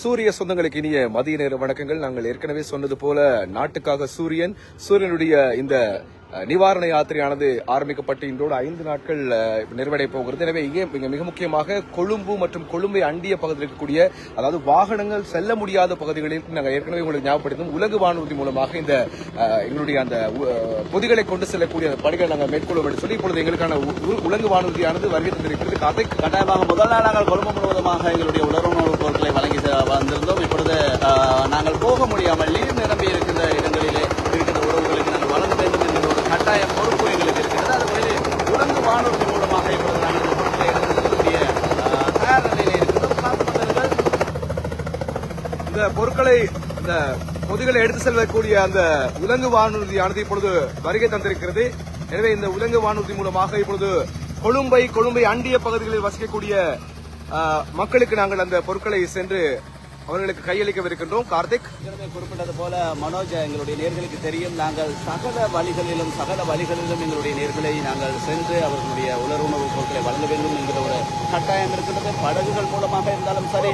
சூரிய சொந்தங்களுக்கு இனிய மதிய நேர வணக்கங்கள். நாங்கள் ஏற்கனவே சொன்னது போல நாட்டுக்காக சூரியன் சூரியனுடைய இந்த நிவாரண யாத்திரையானது ஆரம்பிக்கப்பட்டு இன்றோடு ஐந்து நாட்கள் நிறைவடைய போகிறது. எனவே இங்கே மிக மிக முக்கியமாக கொழும்பு மற்றும் கொழும்பை அண்டிய பகுதியில் இருக்கக்கூடிய அதாவது வாகனங்கள் செல்ல முடியாத பகுதிகளில் நாங்கள் ஏற்கனவே உங்களுக்கு ஞாபகப்படுத்தும் உலக வானூர்தி மூலமாக இந்த எங்களுடைய அந்த பொதிகளை கொண்டு செல்லக்கூடிய பணிகளை நாங்கள் மேற்கொள்வோம் என்று சொல்லி இப்பொழுது எங்களுக்கான உ- வானூர்தியானது வருகை தந்திருக்கிறது. கதை கட்டாயமாக முதல் நாள் நாங்கள் கொழும்பு முழுவதுமாக எங்களுடைய உலர்வுணர்வு பொருட்களை வழங்கி வந்திருந்தோம். இப்பொழுது நாங்கள் போக முடியாமல் நீர் நிரம்பி இருக்கின்ற இருக்கின்ற உறவுகளுக்கு நாங்கள் வழங்க வேண்டும் என்கிற ஒரு கட்டாய பொறுப்பு எங்களுக்கு இருக்கிறது அது வழியிலே உலங்கு வானூர்தி மூலமாக இப்பொழுது நாங்கள் இந்த பொருட்களை எடுத்துக்கூடிய ஆஹ், தயார் நிலையிலே இருக்கிறோம் பார்த்து கொண்டிருங்கள். இந்த பொருட்களை இந்த பொதுகளை எடுத்து செல்லக்கூடிய அந்த உலங்கு வானூர்தியானது இப்பொழுது வருகை தந்திருக்கிறது. எனவே இந்த உலங்கு வானூர்தி மூலமாக இப்பொழுது கொழும்பை கொழும்பை அண்டிய பகுதிகளில் வசிக்கக்கூடிய மக்களுக்கு நாங்கள் அந்த பொருட்களை சென்று அவர்களுக்கு கையளிக்கவிருக்கின்றோம். கார்த்திக்? குறிப்பிட்டது போல மனோஜ் எங்களுடைய நேர்களுக்கு தெரியும். நாங்கள் சகல வழிகளிலும் சகல வழிகளிலும் எங்களுடைய நேர்களை நாங்கள் சென்று அவர்களுடைய உணவுப் பொருட்களை வழங்க வேண்டும் என்கிற ஒரு கட்டாயம் இருக்கின்றது படகுகள் மூலமாக இருந்தாலும் சரி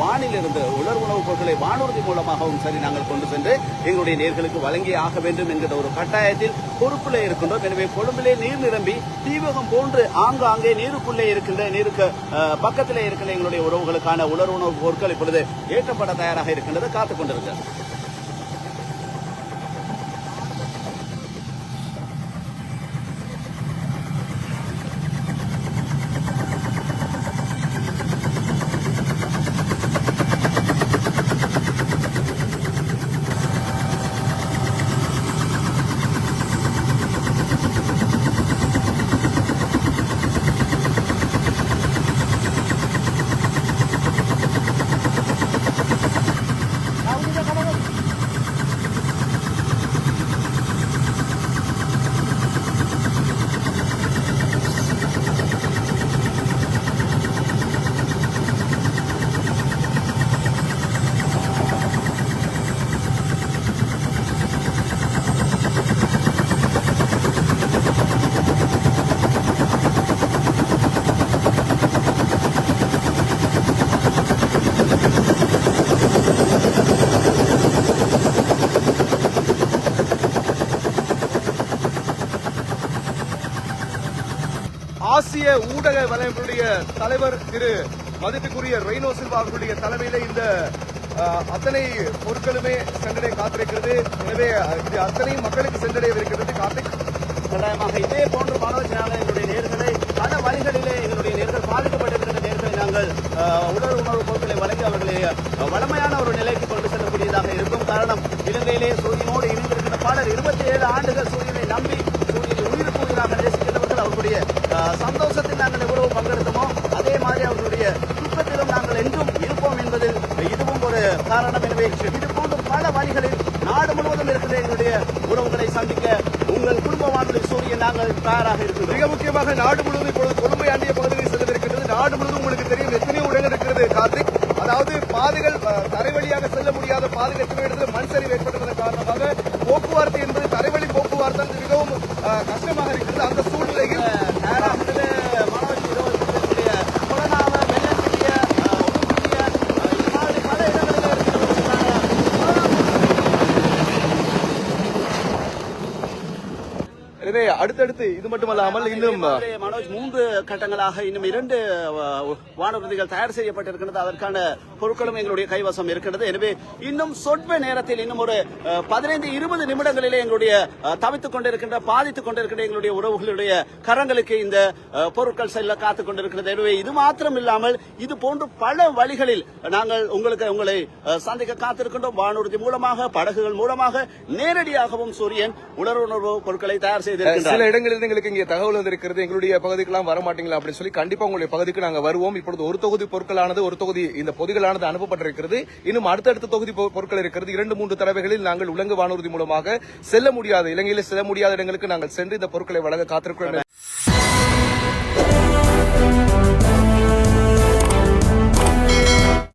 வானிலிருந்து உலர் உணவுப் பொருட்களை வானூர்தி மூலமாகவும் சரி நாங்கள் கொண்டு சென்று எங்களுடைய நேர்களுக்கு வழங்கி ஆக வேண்டும் என்கிற ஒரு கட்டாயத்தில் பொறுப்பில் இருக்கின்றோம். எனவே கொழும்பிலே நீர் நிரம்பி தீவகம் போன்று ஆங்காங்கே நீருக்குள்ளே இருக்கின்ற நீருக்கு அஹ், பக்கத்திலே இருக்கின்ற எங்களுடைய உறவுகளுக்கான உலர் உணவுப் பொருட்கள் இப்பொழுது ஏற்றப்பட தயாராக இருக்கின்றது காத்துக் கொண்டிருக்கிறது. ஆசிய ஊடக வலையமைப்புடைய தலைவர் திரு மதிப்புக்குரிய ரெய்னோ சில்வா அவர்களுடைய தலைமையில இந்த அத்தனை பொருட்களுமே சென்றடைய காத்திருக்கிறது. எனவே இது அத்தனையும் மக்களுக்கு சென்றடையவிருக்கிறது. கார்த்திக். கட்டாயமாக இதே போன்ற மனோஜனாக எங்களுடைய நேர்களை பல வழிகளிலே எங்களுடைய நேர்கள் பாதிக்கப்பட்டிருக்கின்ற நேர்களை நாங்கள் உடல் உணவு பொருட்களை வழங்கி அவர்களை வளமையான ஒரு நிலைக்கு ஒரு காரணம் எனவே இது போன்ற பல வழிகளில் நாடு முழுவதும் இருக்கிற எங்களுடைய உறவுகளை சந்திக்க உங்கள் குடும்ப வானொலி சூரியன் நாங்கள் தயாராக இருக்கிறோம். மிக முக்கியமாக நாடு முழுவதும் இப்பொழுது கொழும்பை ஆண்டிய பகுதிகளில் செல்லவிருக்கிறது நாடு முழுவதும் உங்களுக்கு தெரியும் எத்தனையோ இடங்கள் இருக்கிறது கார்த்திக். அதாவது பாதைகள் தரை வழியாக செல்ல முடியாத பாதைகள் எத்தனை இடத்துல மண் சரிவு ஏற்பட்டதன் காரணமாக எனவே அடுத்தடுத்து இது மட்டுமல்லாமல் இன்னும் இதே மனோஜ் மூன்று கட்டங்களாக இன்னும் இரண்டு வானூர்திகள் தயார் செய்யப்பட்டிருக்கிறது அதற்கான பொருட்களும் எங்களுடைய கைவசம் இருக்கிறது. எனவே இன்னும் சொற்ப நேரத்தில் இன்னும் ஒரு பதினைந்து இருபது நிமிடங்களிலே எங்களுடைய தவித்துக் கொண்டிருக்கின்ற பாதித்துக் கொண்டிருக்கின்ற எங்களுடைய உறவுகளுடைய கரங்களுக்கு இந்த பொருட்கள் செல்ல காத்துக் கொண்டிருக்கிறது. எனவே இது மாத்திரம் இல்லாமல் இது போன்று பல வழிகளில் நாங்கள் உங்களுக்கு உங்களை சந்திக்க காத்திருக்கின்றோம். வானூர்தி மூலமாக படகுகள் மூலமாக நேரடியாகவும் சூரியன் உணர்வுணர்வு பொருட்களை தயார் சில இடங்களில் எங்களுக்கு இங்கே தகவல் வந்திருக்கிறது. எங்களுடைய பகுதிக்கெல்லாம் வர மாட்டீங்களா அப்படின்னு சொல்லி கண்டிப்பா உங்களுடைய பகுதிக்கு நாங்க வருவோம். இப்பொழுது ஒரு தொகுதி பொருட்களானது ஒரு தொகுதி இந்த பொதிகளானது அனுப்பப்பட்டிருக்கிறது. இன்னும் அடுத்தடுத்த தொகுதி பொருட்கள் இருக்கிறது. இரண்டு மூன்று தடவைகளில் நாங்கள் உலங்கு வானூர்தி மூலமாக செல்ல முடியாத. இலங்கையில் செல்ல முடியாத இடங்களுக்கு நாங்கள் சென்று இந்த பொருட்களை வழங்க காத்திருக்கிறோம்.